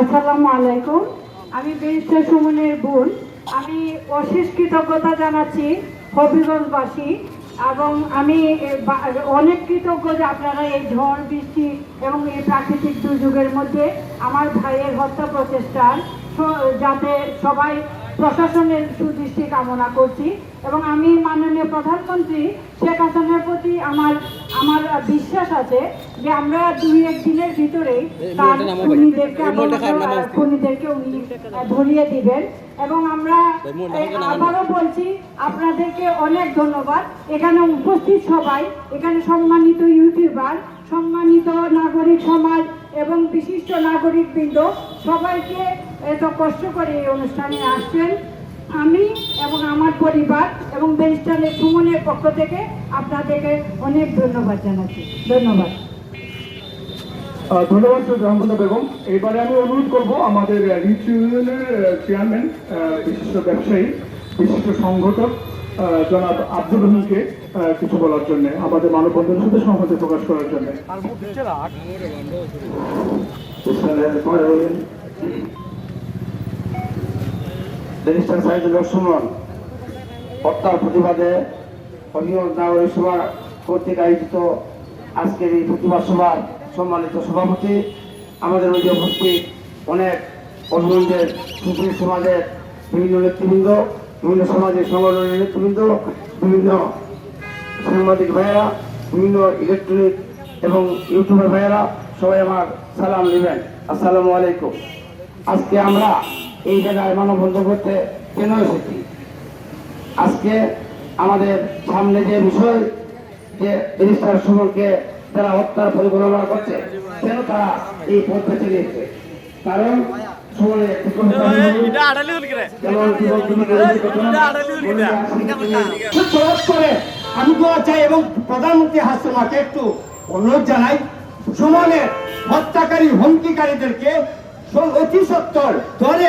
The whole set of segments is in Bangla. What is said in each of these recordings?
আসসালামু আলাইকুম। আমি বেরিস্টার সুমনের বোন। আমি অশেষ কৃতজ্ঞতা জানাচ্ছি হবিগঞ্জবাসী এবং আমি অনেক কৃতজ্ঞ যে আপনারা এই ঝড়, বৃষ্টি এবং এই প্রাকৃতিক দুর্যোগের মধ্যে আমার ভাইয়ের হত্যা প্রচেষ্টার যাতে সবাই প্রশাসনের সুদৃষ্টি কামনা করছি এবং আমি মাননীয় প্রধানমন্ত্রী শেখ হাসিনার প্রতি আমার আমার বিশ্বাস আছে যে আমরা দুই এক দিনের ভিতরেই তার খুনিদেরকে খুনিদেরকে উনি ধরিয়ে দিবেন। এবং আমরা আবারও বলছি আপনাদেরকে অনেক ধন্যবাদ। এখানে উপস্থিত সবাই এখানে সম্মানিত ইউটিউবার সম্মানিত নাগরিক সমাজ এবং বিশিষ্ট নাগরিক বৃন্দ সবাইকে এত কষ্ট করে এই অনুষ্ঠানে আসছেন। আমি এবং আমার পরিবার এবং ব্যারিস্টারের সুমনের পক্ষ থেকে আপনাদেরকে অনেক ধন্যবাদ জানাচ্ছি। ধন্যবাদ। ধন্যবাদ রহমতুল্লাহ বেগম। এবারে আমি অনুরোধ করব আমাদের রিচ ইউনিয়নের চেয়ারম্যান বিশিষ্ট ব্যবসায়ী বিশিষ্ট সংগঠক জনাব আব্দুল রহিমকে কিছু বলার জন্য আমাদের মানববন্ধনের সাথে সংহতি প্রকাশ করার জন্য। ব্যারিস্টার সাইদুল সুমন হত্যার প্রতিবাদে হরিহর নাগরিক সভা কর্তৃক আয়োজিত আজকের এই প্রতিবাদ সভার সম্মানিত সভাপতি। আমাদের মধ্যে উপস্থিত অনেক অনুবন্ধের সুশীল সমাজের বিভিন্ন নেতৃবৃন্দ, বিভিন্ন সমাজের সংগঠনের নেতৃবৃন্দ, বিভিন্ন সাংবাদিক ভাইয়েরা, বিভিন্ন ইলেকট্রনিক এবং ইউটিউবের ভাইয়েরা, সবাই আমার সালাম নেবেন। আসসালামু আলাইকুম। আজকে আমরা এই জায়গায় মানববন্ধন করতে কেন এসেছি? আজকে আমাদের সামনে যে বিষয় যে ব্যারিস্টার সুমনকে যারা হত্যার পরিকল্পনা করছে কেন তারা এই পথ বেছে নিয়েছে কারণ আমি দোয়া চাই এবং প্রধানমন্ত্রী হাসিমাকে একটু অনুরোধ জানাই সুমনের হত্যাকারী হুমকিকারীদেরকে অতি সত্তর ধরে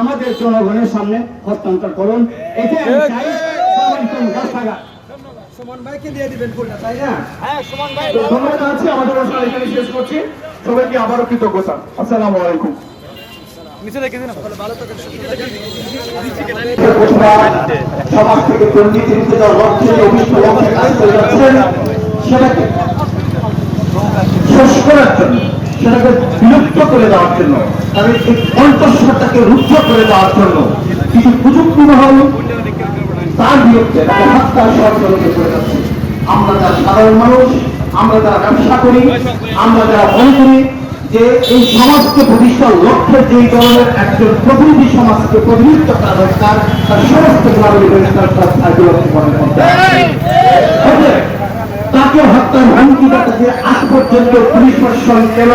আমাদের জনগণের সামনে হস্তান্তর করুন। এতে আমি চাই। সবাইকে রাস্তাঘাট তো ধন্যবাদ জানাচ্ছি। আমাদের অনুষ্ঠান এখানে শেষ করছি। সবাইকে আবারও কৃতজ্ঞতা। আসসালামু আলাইকুম। সমাজ থেকে দুর্নীতি মুক্ত দেওয়ার লক্ষ্যে অভিষ্ট লক্ষ্যে কাজ করে যাচ্ছেন সেটাকে শেষ করার জন্য সেটাকে বিলুপ্ত করে দেওয়ার জন্য তাদের এই কণ্ঠস্বরটাকে রুদ্ধ করে দেওয়ার জন্য কিছু প্রযুক্তি মহল তার বিরুদ্ধে তাকে হত্যা ষড়যন্ত্র করে যাচ্ছে আমরা যারা সাধারণ মানুষ আমরা যারা ব্যবসা করি আমরা যারা মনে করি যে এই সমাজকে প্রতিষ্ঠার লক্ষ্যে যে ধরনের একজন প্রতিনিধি সমাজকে প্রতিনিধিত্ব করা দরকার তার সমস্ত নাগরিকের তার তার মধ্যে আছে। অতএব, হুমকিটা তাকে আজ পর্যন্ত পুলিশ প্রশাসন কেন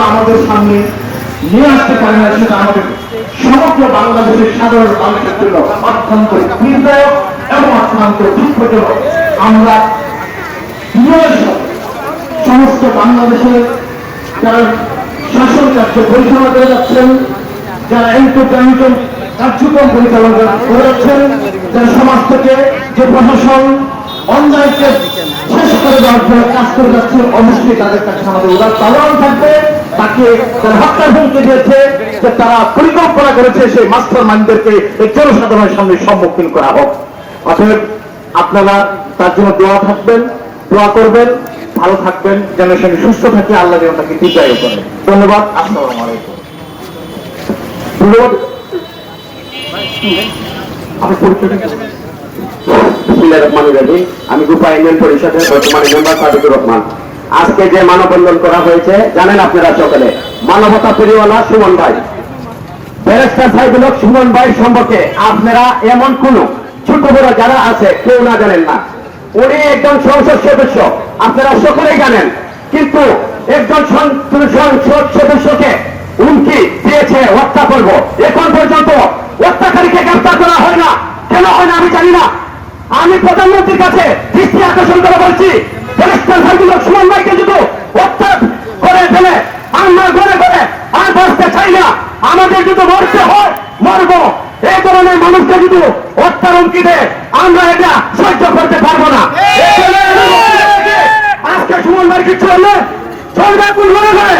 সমস্ত বাংলাদেশের যারা শাসন কার্য পরিচালনা করে যাচ্ছেন, যারা এন্টারপ্রাইজের কার্যক্রম পরিচালনা করে যাচ্ছেন, যারা সমাজ থেকে যে প্রশাসন অন্যায়কে শেষ করে দেওয়ার কাজ করে যাচ্ছে। অবশ্যই তাদের কাছে আমাদের উদার আহ্বান থাকবে। তাকে যারা হত্যার হুমকি দিয়েছে যে তারা পরিকল্পনা করেছে সেই মাস্টার মাইন্ডদেরকে এই জনসাধারণের সামনে সম্মুখীন করা হোক। অতএব আপনারা তার জন্য দোয়া থাকবেন, দোয়া করবেন, ভালো থাকবেন, যেন সে সুস্থ থাকে, আল্লাহ যেন তাকে দীর্ঘায়ু করেন। ধন্যবাদ, আসসালামু আলাইকুম। ধন্যবাদ। কি? বিসমিল্লাহির রহমানির রহিম। আমি গুপা ইউনিয়ন পরিষদের বর্তমানে মেম্বার সাদিকুর রহমান। আজকে যে মানববন্ধন করা হয়েছে, জানেন আপনারা সকলে, মানবতা প্রিয়ওয়ালা সুমন ভাই। ব্যারিস্টার সাহেবুল সুমন ভাই সম্পর্কে আপনারা এমন কোন ছোট বড় যারা আছে, কেউ না জানেন না। উনি একজন সংসদ সদস্য, আপনারা সকলেই জানেন। কিন্তু একজন সংসদ সদস্যকে হুমকি দিয়েছে, হত্যা করব। এখন পর্যন্ত হত্যাকারীকে গ্রেফতার করা হয় না। কেন হয় না আমি জানি না। আমি প্রধানমন্ত্রীর কাছে দৃষ্টি আকর্ষণ করে বলছি সুমন ভাইকে যদি হত্যা করে ফেলে, আমরা ঘরে ঘরে আর বসতে চাই না। আমাদের যদি মরতে হয়, মরবো। এই ধরনের মানুষকে যদি হত্যার হুমকি দেয় আমরা এটা সহ্য করতে পারব না। আজকে সুমন ভাই কিছু হলে মনে করে?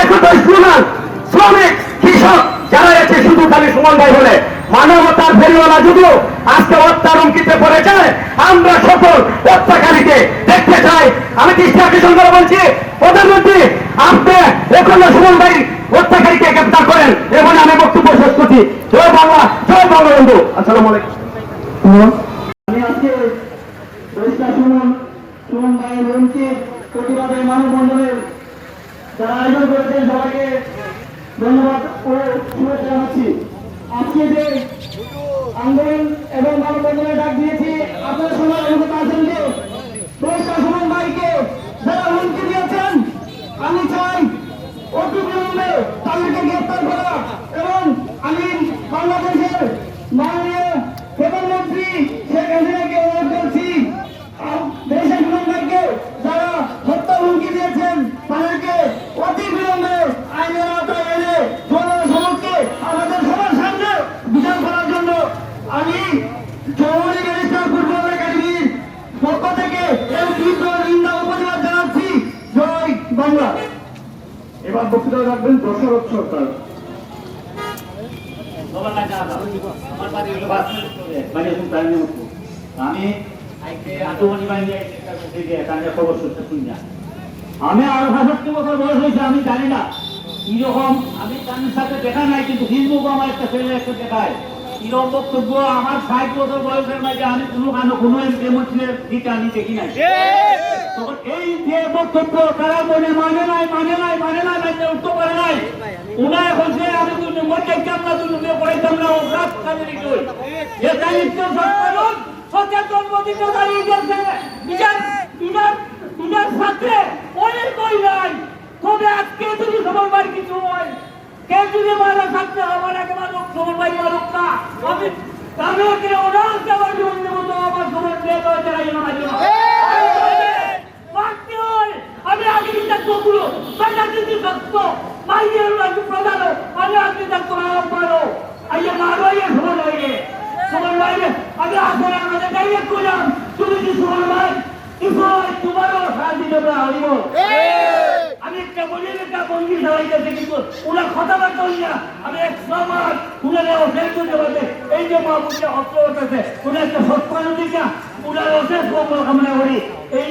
একটু স্টুডেন্ট শ্রমিক, কৃষক পরিওয়ালা যদিও আজকে হত্যার হুমকিতে পড়েছে। আমরা সকল হত্যাকারীকে দেখতে চাই। আমি দৃষ্টি আকর্ষণ করে বলছি প্রধানমন্ত্রী আপনি এখন সুমন ভাই হত্যাকারীকে গ্রেপ্তার করেন এবং আমি বক্তব্য শেষ করছি। জয় বাংলা জয় বঙ্গবন্ধু আসসালামু আলাইকুম। আমি আজকে পরিষ্কার সুমন সুমন ভাইয়ের হুমকির প্রতিবাদে মানববন্ধনের যারা আয়োজন করেছেন সবাইকে ধন্যবাদ ও শুভেচ্ছা জানাচ্ছি। আজকে যে আন্দোলন এবং মানববন্ধনের ডাক দিয়েছি। আপনারা সবাই অবগত আছেন যে পরিষ্কার সুমন ভাইকে যারা হুমকি দিয়েছেন, আমি চাই অতি বিলম্বে তাদেরকে গ্রেপ্তার করা এবং আমি বাংলাদেশের মাননীয় প্রধানমন্ত্রী শেখ হাসিনাকে অনুরোধ করছি আম- দেশের সুন্দরকে যারা হত্যা হুমকি দিয়েছেন তাদেরকে অতি বিলম্বে আইনের আওতায় এনে জনসমক্ষে আমাদের সবার সামনে বিচার করার জন্য আমি চৌমনি ব্যারিস্টার ফুটবল একাডেমির পক্ষ থেকে এই তীব্র নিন্দা ও প্রতিবাদ জানাচ্ছি জয় বাংলা এবার বক্তৃতা রাখবেন দশরথ সরকার। আমি আমি আরও সাতষট্টি বছর বয়স হয়েছে আমি জানি না। কীরকম আমি তাদের সাথে দেখা নাই কিন্তু ফেসবুক আমার একটা ছেলে একটা দেখায়। কীরকম বক্তব্য আমার ষাট বছর বয়সের মাঝে আমি কোনো কানো এমপির দিকে আমি দেখি নাই। এই বক্তব্য তারা মনে মানে নাই মানে নাই মানে নাই মানে উঠতে পারে নাই। উনায় বলছে আমি তুমি মধ্যে আমরা তুমি পড়াইতাম না অপরাধ কাজে লিখে যে দায়িত্ব সরকার সচেতন মোদীকে দাঁড়িয়ে গেছে। বিচার বিচার বিচার সাথে অনেক কই নাই তবে আজকে যদি সবার বাড়ি কিছু হয়, কে যদি মারা থাকতে আমার একেবারে লোক সবার বাড়ি মারুক না, আমি তাদেরকে ওনার দেওয়ার জন্য আমার সবার দেওয়া চাই না। করব সরকার যদি সত্য মাইয়ের রাজু প্রধান আমি আগে চিন্তা করা পারো আইয়ে মারো ইয়ে সমান হয়ে সমান বাইরে আমি আসলে আমাদের ডাইরেক্ট করলাম তুমি কি সমান ভাই কিছু তোমারও সাহায্য দেবে হইব আমি একটা বলি একটা বন্দি সবাইকে কিন্তু ওনার কথাবার্তা হই না আমি এক সমাজ উনারে অশেষ করতে পারবে এই যে মহাপুরকে হস্ত করতেছে উনার একটা সৎপান দিকা উনার অশেষ মঙ্গল করি এই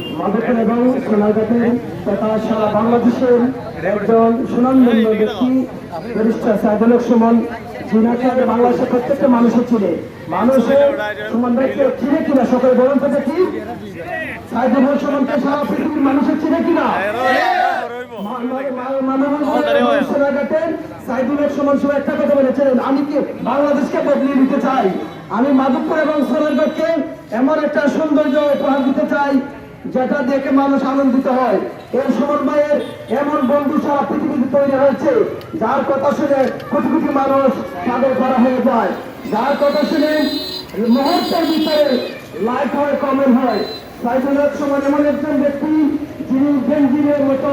এবং তথা সারা বাংলাদেশের একজন সুনামধন্য ব্যক্তি সুমন বাংলাদেশের প্রত্যেকটা মানুষের মানুষের সুমন চিনে কিনা, সকলে দেখি। সাইদুল সুমনকে সারা পৃথিবীর মানুষের চিনে কিনা? শুধু একটা আমি কি বাংলাদেশকে বদলিয়ে দিতে চাই? আমি মাধবপুর এবং সোনারগড়কে এমন একটা সৌন্দর্য উপহার দিতে চাই যেটা দেখে মানুষ আনন্দিত হয়। এই সুমন ভাইয়ের এমন বন্ধু সারা পৃথিবীতে তৈরি হয়েছে, যার কথা শুনে কোটি কোটি মানুষ তাদের করা হয়ে যায়। যার কথা শুনে মুহূর্তের ভিতরে লাইক হয় কমেন্ট হয়। সাইদুল হক সুমন এমন একজন ব্যক্তি, যিনি বেঞ্জিনের মতো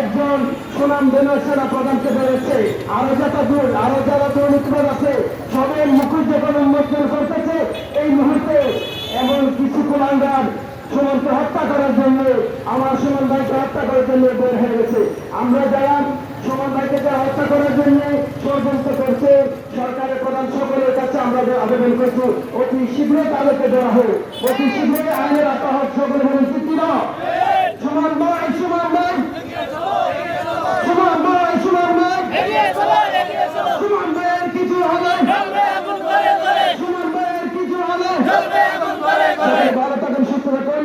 একজন সুনাম দেনা সেনা প্রদানকে পেরেছে আরও যারা দূর, আরও যারা দুর্নীতিবাদ আছে, সবাই মুখোশ যখন উন্মোচন করতেছে এই মুহূর্তে এমন কিছু কুলাঙ্গার সুমনকে হত্যা করার জন্য আমার সুমন ভাইকে হত্যা করার জন্য বের হয়ে গেছে। আমরা যারা সুমন ভাইকে হত্যা করার জন্য ষড়যন্ত্র করছে, সরকারের প্রধান সকলের কাছে আমরা আবেদন করছি, অতি শীঘ্রই তাদেরকে দেওয়া হোক। অতি শীঘ্রই আইনের আত্মহত্যা সকলে বলুন ঠিক কিনা সুমন ভাই সুমন ভাই সুমন ভাই সুমন ভাই সুমন ভাইয়ের কিছু হবে সুমন ভাইয়ের কিছু হবে সবাই ভালো থাকুন সুস্থ থাকুন